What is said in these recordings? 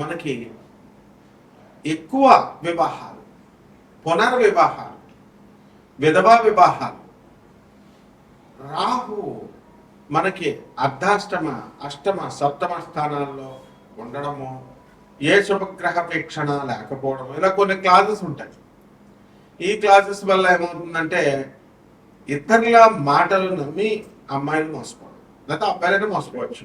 మనకి ఎక్కువ వివాహాలు పునర్వివాహాలు విధవా వివాహాలు. రాహు మనకి అర్ధాష్టమ అష్టమ సప్తమ స్థానాల్లో ఉండడము ఏ శుభగ్రహ వీక్షణ లేకపోవడం ఇలా కొన్ని క్లాసెస్ ఉంటాయి. ఈ క్లాసెస్ వల్ల ఏమవుతుందంటే ఇతరుల మాటలు నమ్మి అమ్మాయిలు మోసపోవడం లేకపోతే అబ్బాయిలైనా మోసపోవచ్చు.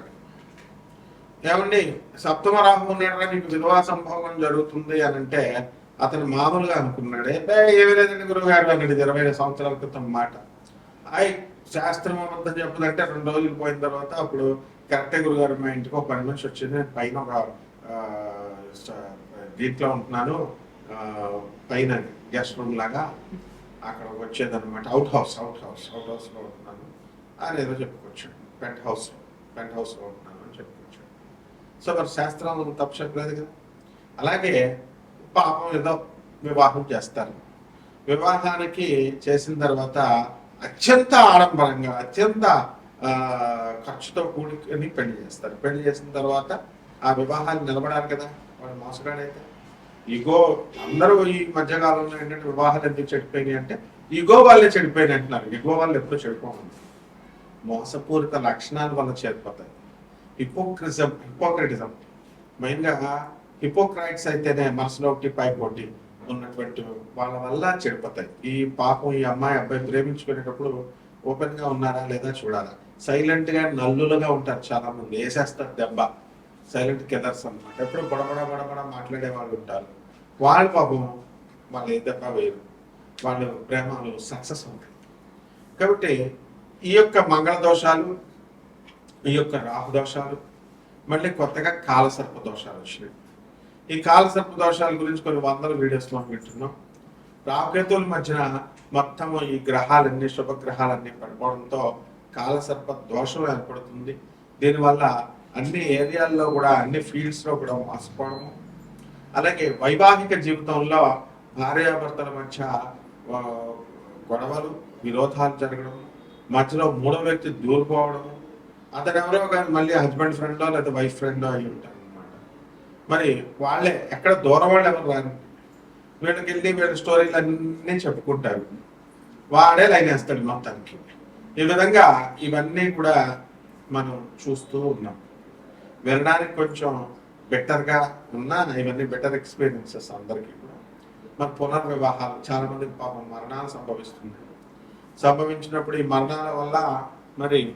ఏమండి సప్తమ రాహు ఉన్నాడు నీకు విధవా సంభోగం జరుగుతుంది అని అంటే అతను మామూలుగా అనుకున్నాడు. "ఏ, ఏమీ లేదండి గురువుగారు అన్నాడు ఇది ఇరవై సంవత్సరాల క్రితం మాట. అయ్ శాస్త్రం అబద్ధం చెప్పదంటే రెండు రోజులు పోయిన తర్వాత అప్పుడు కరెక్టే గురుగారు మా ఇంటికి ఒక పని మనిషి వచ్చింది. నేను పైన ఒక దీంట్లో ఉంటున్నాను. పైన గెస్ట్ రూమ్ లాగా అక్కడ వచ్చేదన్నమాట. Out house out house out హౌస్లో ఉంటున్నాను. అని ఏదో చెప్పుకొచ్చాడు. పెంట్ హౌస్ పెంట్ హౌస్లో ఉంటున్నాను. సో మరి శాస్త్రం తప్పు చెప్పలేదు కదా. అలాగే పాపం ఏదో వివాహం చేస్తారు. వివాహానికి చేసిన తర్వాత అత్యంత ఆడంబరంగా అత్యంత ఖర్చుతో కూడుకొని పెళ్ళి చేస్తారు. పెళ్ళి చేసిన తర్వాత ఆ వివాహాలు నిలబడాలి కదా వాడు మోసగాడైతే. ఈగో అందరూ ఈ మధ్యకాలంలో ఏంటంటే వివాహాలు ఎందుకు చెడిపోయినాయి అంటే ఈగో వాళ్ళే చెడిపోయినాయి అంటున్నారు. ఈగో వాళ్ళు ఎప్పుడు చెడిపోవాలి మోసపూరిత లక్షణాలు వల్ల చేరిపోతాయి. హిపోక్రిజం హిపోక్రటిజం మెయిన్గా హిపోక్రైట్స్ అయితేనే మనసులో ఒకటి పైకి ఉన్నటువంటి వాళ్ళ వల్ల చెడిపోతాయి. ఈ పాపం ఈ అమ్మాయి అబ్బాయి ప్రేమించుకునేటప్పుడు ఓపెన్గా ఉన్నారా లేదా చూడాలా? సైలెంట్గా నల్లులుగా ఉంటారు చాలా మంది వేసేస్తారు దెబ్బ. సైలెంట్ కెదర్స్ అన్నమాట. ఎప్పుడు బుడబడ బడబడ మాట్లాడే వాళ్ళు ఉంటారు. వాళ్ళ పాపం వాళ్ళు ఏ దెబ్బ వేరు. వాళ్ళు ప్రేమలు సక్సెస్ ఉంటాయి కాబట్టి ఈ యొక్క మంగళ దోషాలు ఈ యొక్క రాహు దోషాలు మళ్ళీ కొత్తగా కాలసర్ప దోషాలు వచ్చినాయి. ఈ కాలసర్ప దోషాల గురించి కొన్ని వందల వీడియోస్లో వింటున్నాం. రాహుకేతువుల మధ్యన మొత్తం ఈ గ్రహాలన్నీ శుభగ్రహాలన్నీ పడిపోవడంతో కాలసర్ప దోషం ఏర్పడుతుంది. దీనివల్ల అన్ని ఏరియాల్లో కూడా అన్ని ఫీల్డ్స్లో కూడా మోసపోవడము. అలాగే వైవాహిక జీవితంలో భార్యాభర్తల మధ్య గొడవలు విరోధాలు జరగడం మధ్యలో మూడో వ్యక్తి దూరిపోవడం అతను ఎవరో కానీ మళ్ళీ హస్బెండ్ ఫ్రెండో లేదా వైఫ్ ఫ్రెండో అయి ఉంటారు అనమాట మరి వాళ్ళే ఎక్కడ దూరం వాళ్ళు ఎవరు రారు. వీళ్ళకి వెళ్ళి వీళ్ళ స్టోరీలు అన్నీ చెప్పుకుంటారు. వాడే లైన్ వేస్తాడు మొత్తానికి. ఈ విధంగా ఇవన్నీ కూడా మనం చూస్తూ ఉన్నాం. వినడానికి కొంచెం బెటర్గా ఉన్నా ఇవన్నీ బెటర్ ఎక్స్పీరియన్సెస్ అందరికీ కూడా. మరి పునర్వివాహాలు చాలా మందికి పాపం మరణాలు సంభవిస్తుంది సంభవించినప్పుడు ఈ మరణాల వల్ల మరి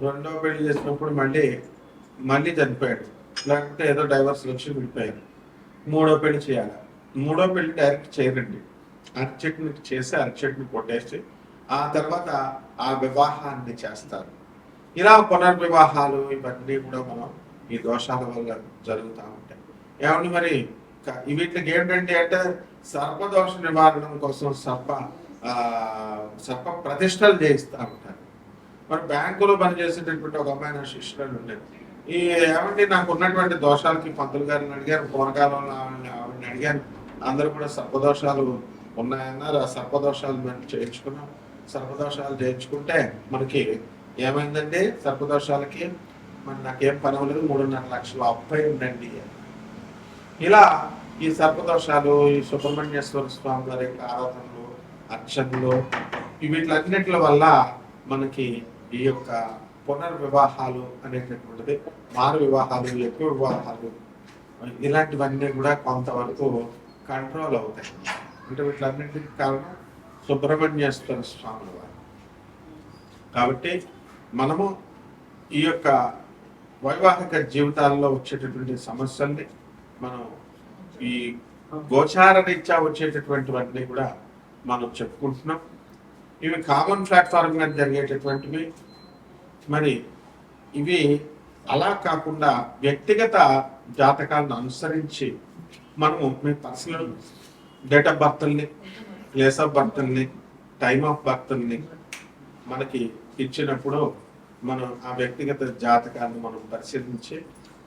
రెండో పెళ్ళి చేసినప్పుడు మళ్ళీ మళ్ళీ చనిపోయాడు. లేకపోతే ఏదో డైవర్స్ వచ్చి విడిపోయారు మూడో పెళ్ళి చేయాలి. మూడో పెళ్ళి డైరెక్ట్ చేయరండి. అరచెట్ని చేసి అరచెట్ని కొట్టేసి ఆ తర్వాత ఆ వివాహాన్ని చేస్తారు. ఇలా పునర్వివాహాలు ఇవన్నీ కూడా మనం ఈ దోషాల వల్ల జరుగుతూ ఉంటాయి. ఏమండి మరి? వీటికి ఏంటంటే అంటే సర్పదోష నివారణ కోసం సర్ప సర్ప ప్రతిష్టలు చేయిస్తూ ఉంటారు. మరి బ్యాంకులో పనిచేసేటటువంటి ఒక అమ్మాయి నా శిష్యురాలు ఉండేది. ఈ ఏమండి నాకు ఉన్నటువంటి దోషాలకి పంతులు గారిని అడిగాను పూర్వకాలంలో ఆవిడని ఆవిడని అడిగాను. అందరూ కూడా సర్పదోషాలు ఉన్నాయన్నారు. ఆ సర్పదోషాలు మేము చేయించుకున్నాం సర్పదోషాలు చేయించుకుంటే మనకి ఏమైందండి? సర్పదోషాలకి మరి నాకేం పని అవ్వలేదు. మూడున్నర లక్షలు అప్పై ఉండండి. ఇలా ఈ సర్పదోషాలు ఈ సుబ్రహ్మణ్యేశ్వర స్వామి గారి ఆరాధనలు అర్చనలు ఈ వీటిలన్నిటి వల్ల మనకి ఈ యొక్క పునర్వివాహాలు అనేటటువంటిది మారు వివాహాలు ఎక్కువ వివాహాలు ఇలాంటివన్నీ కూడా కొంతవరకు కంట్రోల్ అవుతాయి. అంటే వీటన్నింటికి కారణం సుబ్రహ్మణ్యేశ్వర స్వామి వారు. కాబట్టి మనము ఈ యొక్క వైవాహిక జీవితాల్లో వచ్చేటటువంటి సమస్యల్ని మనం ఈ గోచారరీత్యా వచ్చేటటువంటివన్నీ కూడా మనం చెప్పుకుంటున్నాం. ఇవి కామన్ ప్లాట్ఫామ్ మీద జరిగేటటువంటివి. మరి ఇవి అలా కాకుండా వ్యక్తిగత జాతకాలను అనుసరించి మనము మీ పర్సనల్ డేట్ ఆఫ్ బర్త్ని ప్లేస్ ఆఫ్ బర్త్ని టైమ్ ఆఫ్ బర్త్ని మనకి ఇచ్చినప్పుడు మనం ఆ వ్యక్తిగత జాతకాన్ని మనం పరిశీలించి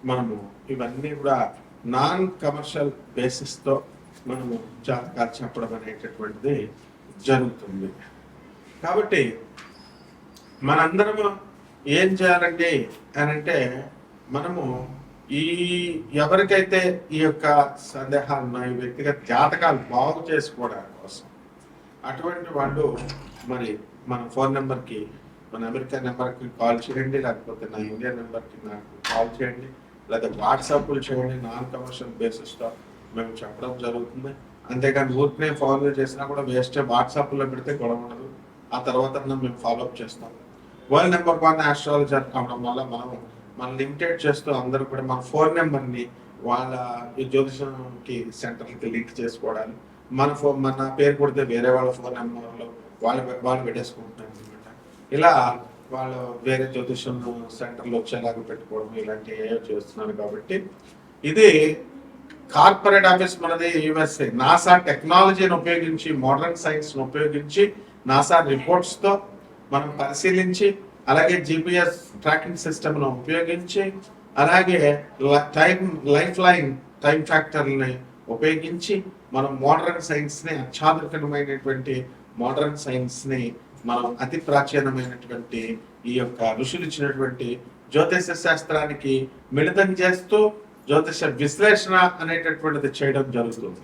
మనము ఇవన్నీ కూడా నాన్ కమర్షియల్ బేసిస్తో మనము జాతకాలు చెప్పడం అనేటటువంటిది జరుగుతుంది. కాబట్టి మనందరము ఏం చేయాలండి అని అంటే మనము ఈ ఎవరికైతే ఈ యొక్క సందేహాలు ఉన్నాయి వ్యక్తిగత జాతకాలు బాగు చేసుకోవడం కోసం అటువంటి వాళ్ళు మరి మన ఫోన్ నెంబర్కి మన అమెరికా నెంబర్కి కాల్ చేయండి లేకపోతే నా ఇండియా నెంబర్కి నాకు కాల్ చేయండి లేదా వాట్సాప్లు చేయండి నాన్ కమర్షియల్ బేసిస్తో మేము చెప్పడం జరుగుతుంది. అంతేకాని ఊరికనే ఫాలో చేసినా కూడా వేస్ట్ వాట్సాప్లో పెడితే గొడవ ఉండదు. ఆ తర్వాత మేము ఫాలో అప్ చేస్తాం. వరల్డ్ నెంబర్ వన్ ఆస్ట్రాలజర్ కావడం వల్ల మనం మనం లిమిటెడ్ చేస్తూ అందరూ కూడా మన ఫోన్ నెంబర్ని వాళ్ళ జ్యోతిషంకి సెంటర్కి లింక్ చేసుకోవడానికి మన ఫోన్ మన పేరు కొడితే వేరే వాళ్ళ ఫోన్ నెంబర్లో వాళ్ళు వాళ్ళు పెట్టేసుకుంటున్నారు అనమాట ఇలా వాళ్ళు వేరే జ్యోతిషం సెంటర్లో వచ్చేలాగా పెట్టుకోవడం ఇలాంటివి ఏవో చేస్తున్నారు కాబట్టి ఇది కార్పొరేట్ ఆఫీస్ మనది యుఎస్ఏ నాసా టెక్నాలజీని ఉపయోగించి మోడర్న్ సైన్స్ను ఉపయోగించి నాసా రిపోర్ట్స్తో మనం పరిశీలించి అలాగే జిపిఎస్ ట్రాకింగ్ సిస్టమ్ను ఉపయోగించి అలాగే టైం లైఫ్ లైన్ టైం ఫ్యాక్టర్ని ఉపయోగించి మనం మోడర్న్ సైన్స్ని అత్యాధునికమైనటువంటి మోడర్న్ సైన్స్ని మనం అతి ప్రాచీనమైనటువంటి ఈ యొక్క ఋషులు ఇచ్చినటువంటి జ్యోతిష శాస్త్రానికి మిళితం చేస్తూ జ్యోతిష విశ్లేషణ అనేటటువంటిది చేయడం జరుగుతుంది.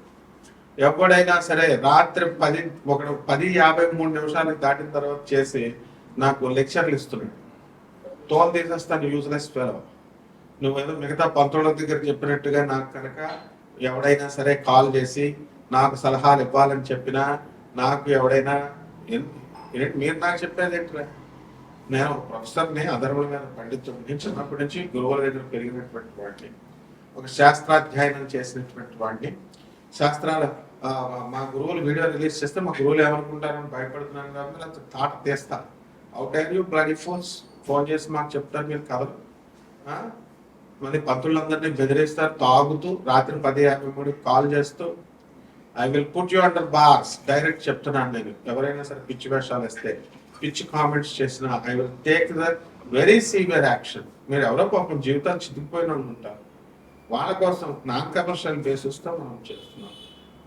ఎప్పుడైనా సరే రాత్రి పది ఒక పది యాభై మూడు నిమిషాలకు దాటిన తర్వాత చేసి నాకు లెక్చర్లు ఇస్తున్నాడు. తోలు తీసేస్తాను యూజ్లెస్ ఫెలో నువ్వేదో మిగతా పంతుల దగ్గర చెప్పినట్టుగా నాకు కనుక ఎవడైనా సరే కాల్ చేసి నాకు సలహాలు ఇవ్వాలని చెప్పినా నాకు ఎవడైనా ఏంటి మీరు నాకు చెప్పేది ఏంట్రా? నేను ప్రొఫెసర్ని అధర్వుల మీద పండితుడిని చిన్నప్పటి నుంచి గురువుల దగ్గర పెరిగినటువంటి వాడిని. ఒక శాస్త్రాధ్యయనం చేసినటువంటి వాడిని. శాస్త్రాల మా గురువులు వీడియో రిలీజ్ చేస్తే మా గురువులు ఏమనుకుంటారని భయపడుతున్నాను కాబట్టి అంత తాట తీస్తా. Out are you bloody phones phone చేసి మాకు చెప్తారు మీరు కథలు మళ్ళీ పంతులందరినీ బెదిరిస్తారు తాగుతూ రాత్రి పది యాభై మూడు కాల్ చేస్తూ I will put you under bars direct చెప్తున్నాను నేను. ఎవరైనా సరే పిచ్చి వేషాలు వేస్తే పిచ్చి కామెంట్స్ చేసినా I will take the very severe action మీరు ఎవరో పాపం జీవితాలు చితికిపోయిన వాళ్ళు ఉంటారు. వాళ్ళ కోసం నాన్ కమర్షియల్ బేసిస్తో మనం చేస్తున్నాం.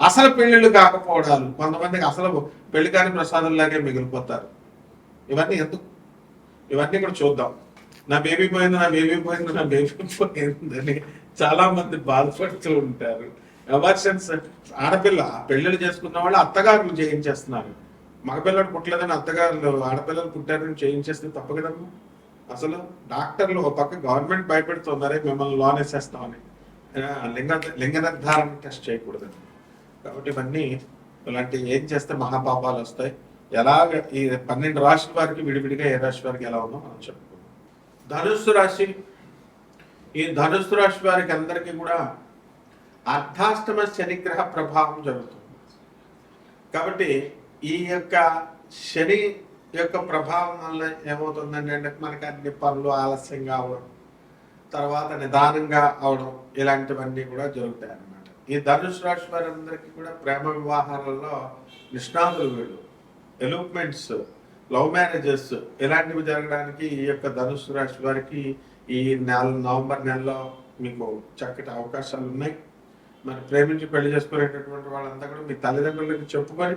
అసలు పెళ్ళిళ్ళు కాకపోవడాలు కొంతమందికి అసలు పెళ్ళి కాని ప్రసాదంలాగే మిగిలిపోతారు. ఇవన్నీ ఎందుకు? ఇవన్నీ కూడా చూద్దాం. నా బేబీ పోయింది నా బేబీ పోయింది నా బేబీ పోయిందని చాలా మంది బాధపడుతూ ఉంటారు. అవర్షన్స్ ఆడపిల్ల పెళ్ళిళ్ళు చేసుకున్న వాళ్ళు అత్తగారులు చేయించేస్తున్నారు. మగపిల్లడు పుట్టలేదని అత్తగారులు ఆడపిల్లలు పుట్టారని చేయించేస్తే తప్పు కదమ్మా. అసలు డాక్టర్లు ఒక పక్క గవర్నమెంట్ భయపెడుతున్నారే మిమ్మల్ని లోన్ వేసేస్తామని. లింగ లింగ నిర్ధారణ టెస్ట్ చేయకూడదని. కాబట్టి ఇవన్నీ ఇలాంటి ఏం చేస్తే మహాపాపాలు వస్తాయి? ఎలాగ ఈ పన్నెండు రాశుల వారికి విడివిడిగా ఏ రాశి వారికి ఎలా ఉందో మనం చెప్పుకుందాం. ధనుస్సు రాశి ఈ ధనుస్సు రాశి వారికి అందరికీ కూడా అర్ధాష్టమ శనిగ్రహ ప్రభావం జరుగుతుంది. కాబట్టి ఈ యొక్క శని యొక్క ప్రభావం వల్ల ఏమవుతుందండి అంటే మనకి అన్ని పనులు ఆలస్యంగా అవడం తర్వాత నిదానంగా అవడం ఇలాంటివన్నీ కూడా జరుగుతాయి ఈ ధనుసు రాశి వారందరికీ కూడా ప్రేమ వివాహాలలో నిష్ణాతులు వీళ్ళు. ఎలూప్మెంట్స్ లవ్ మ్యారేజెస్ ఇలాంటివి జరగడానికి ఈ యొక్క ధనుసు రాశి వారికి ఈ నెల నవంబర్ నెలలో మీకు చక్కటి అవకాశాలు ఉన్నాయి. మరి ప్రేమించి పెళ్ళి చేసుకునేటటువంటి వాళ్ళంతా కూడా మీ తల్లిదండ్రులకి చెప్పుకొని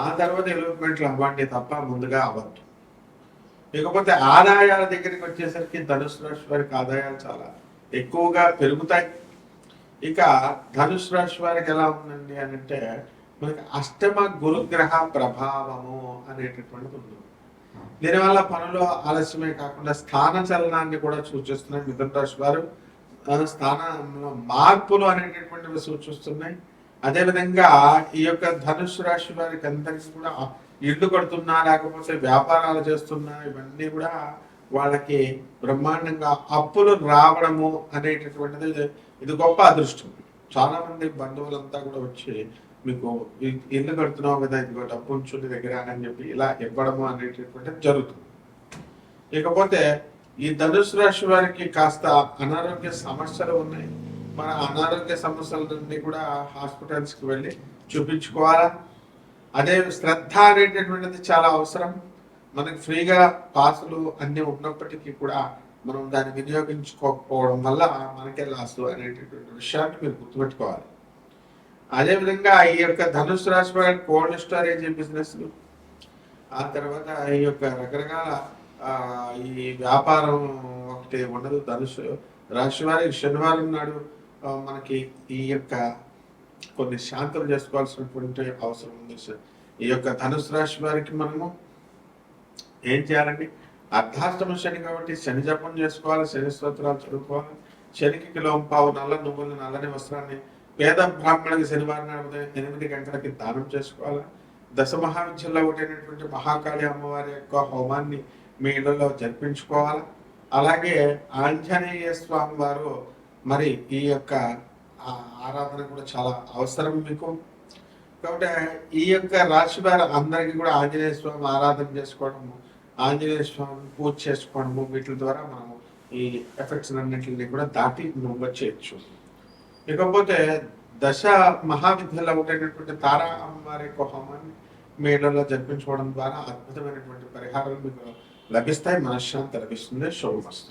ఆ తర్వాత ఎలూప్మెంట్లు అవ్వండి తప్ప ముందుగా అవ్వద్దు. ఇకపోతే ఆదాయాల దగ్గరికి వచ్చేసరికి ధనుసు రాశి వారికి ఆదాయాలు చాలా ఎక్కువగా పెరుగుతాయి. ఇక ధనుసు రాశి వారికి ఎలా ఉందండి అని అంటే మనకి అష్టమ గురుగ్రహ ప్రభావము అనేటటువంటిది ఉంది. దీనివల్ల పనులు ఆలస్యమే కాకుండా స్థాన చలనాన్ని కూడా సూచిస్తున్నాయి మిథున రాశి వారు. స్థానంలో మార్పులు అనేటటువంటివి సూచిస్తున్నాయి. అదేవిధంగా ఈ యొక్క ధనుసు రాశి వారికి అందరికీ కూడా ఇల్లు కడుతున్నా లేకపోతే వ్యాపారాలు చేస్తున్నా ఇవన్నీ కూడా వాళ్ళకి బ్రహ్మాండంగా అప్పులు రావడము అనేటటువంటిది ఇది గొప్ప అదృష్టం. చాలా మంది బంధువులంతా కూడా వచ్చి మీకు ఇల్లు కడుతున్నావు కదా ఇదిగో డబ్బు ఉంచు దగ్గర అని చెప్పి ఇలా ఇవ్వడము అనేటటువంటిది జరుగుతుంది. ఇకపోతే ఈ ధనుసు రాశి వారికి కాస్త అనారోగ్య సమస్యలు ఉన్నాయి. మన అనారోగ్య సమస్యల నుండి కూడా హాస్పిటల్స్కి వెళ్ళి చూపించుకోవాలా? అదే శ్రద్ధ అనేటటువంటిది చాలా అవసరం. మనకి ఫ్రీగా పాసులు అన్నీ ఉన్నప్పటికీ కూడా మనం దాన్ని వినియోగించుకోకపోవడం వల్ల మనకే లాస్ అనేటటువంటి విషయాన్ని మీరు గుర్తుపెట్టుకోవాలి. అదేవిధంగా ఈ యొక్క ధనుసు రాశి వారి కోల్డ్ స్టోరేజ్ బిజినెస్? ఆ తర్వాత ఈ యొక్క రకరకాల ఈ వ్యాపారం ఒకటి ఉండదు. ధనుసు రాశి వారికి శనివారం నాడు మనకి ఈ యొక్క కొన్ని శాంతం చేసుకోవాల్సినటువంటి అవసరం ఉంది సార్. ఈ యొక్క ధనుసు రాశి వారికి మనము ఏం చేయాలండి? అర్ధాష్టమ శని కాబట్టి శని జపం చేసుకోవాలి శని స్తోత్రాలు చదువుకోవాలి. శనికి కిలో పావు నల్ల నువ్వులు నల్లని వస్త్రాన్ని పేద బ్రాహ్మణుడికి శనివారం ఉదయం ఎనిమిది గంటలకి దానం చేసుకోవాలి? దశ మహావిద్యలో ఒకటైనటువంటి మహాకాళి అమ్మవారి యొక్క హోమాన్ని మీ ఇళ్ళలో జరిపించుకోవాలి? అలాగే ఆంజనేయ స్వామి వారు మరి ఈ యొక్క ఆరాధన కూడా చాలా అవసరం మీకు. కాబట్టి ఈ యొక్క రాశి వారు అందరికీ కూడా ఆంజనేయ స్వామి ఆరాధన చేసుకోవడము ఆంజనేయ స్వామి పూజ చేసుకోవడము వీటి ద్వారా మనము ఈ ఎఫెక్ట్స్ అన్నింటిని కూడా దాటి నువ్వు చేయొచ్చు. ఇకపోతే దశ మహావిద్యలో ఉండేటటువంటి తారా అమ్మవారి యొక్క హోమాన్ని మేడలో జరిపించుకోవడం ద్వారా అద్భుతమైనటువంటి పరిహారాలు మీకు లభిస్తాయి. మనశ్శాంతి లభిస్తుంది. శుభమస్తు.